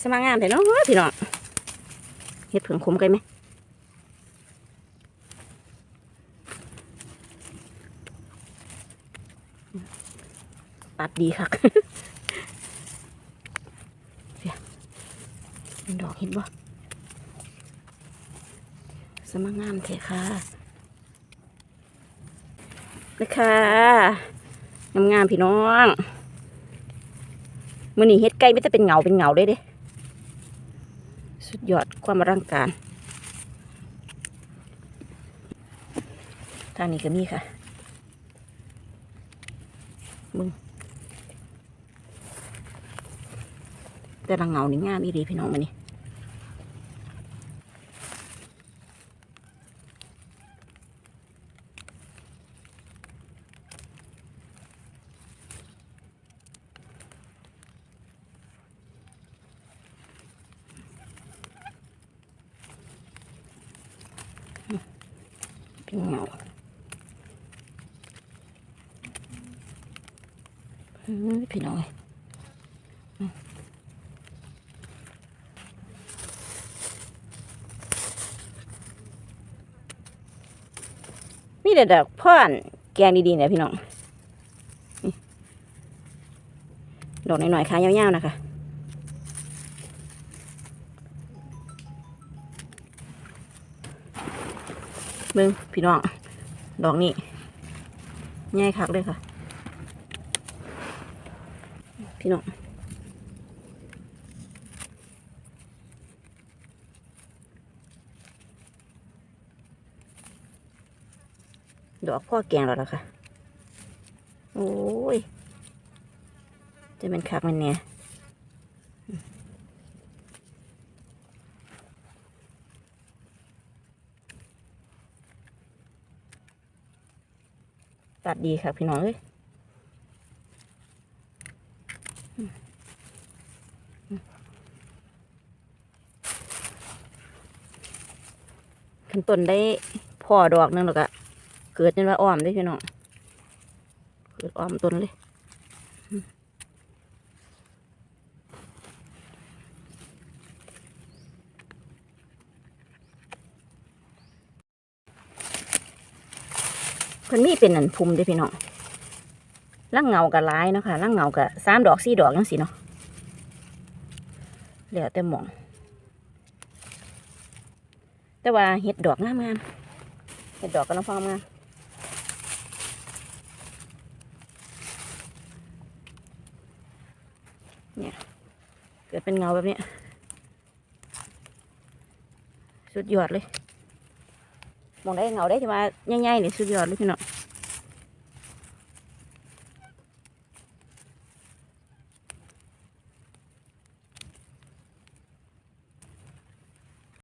สมัครงานเถอะเนาะพี่น้องเฮ็ดเผิงคมกันไหมปัดดีคักเสียเป็นดอกเห็นบ่สมัครงานเถอะค่ะนะคะงามๆพี่น้องมือนี้เฮ็ดไก่ไม่แต่เป็นเหงาเป็นเหงาเลยเด้ สุดยอดความอลังการทางนี้ก็มีค่ะมึงแต่ละเงานี่งามอีดีพี่น้องมานี่เป็นเงาเฮ้ย พี่น้องเอ้ยมีแต่ดอกพ่อนแกงดีๆนี่ยพี่น้องดอกหน่อยๆขายาวๆนะคะ เบิ่งพี่น้อง ดอกนี้ง่ายคักเลยค่ะ พี่น้องดอกพ่อแกงแล้วล่ะค่ะ โอ้ย จะเป็นคักมันเนี่ย ตัดดีค่ะพี่น้องเอ้ยขั้นต้นได้พ่อดอกหนึงหรอกอะเกิดจนว่าอ้อมได้พี่น้อง เกิดอ้อมต้นเลย พิ่นมีเป็นอันพุ่มด้พี่น้องร่างเงากับลายเนาะค่ะร่างเงากับสามดอกสี่ดอกจังสิเนาะแล้วแต่หมอง แต่ว่าเห็ดดอกงามๆเห็ดดอกก็น้ำพองงามเนี่ยเกิดเป็นเงาแบบนี้ สุดยอดเลย มองได้เงาได้ใช่ไหมง่ายๆเนี่ยสุดยอดเลยพี่น้อง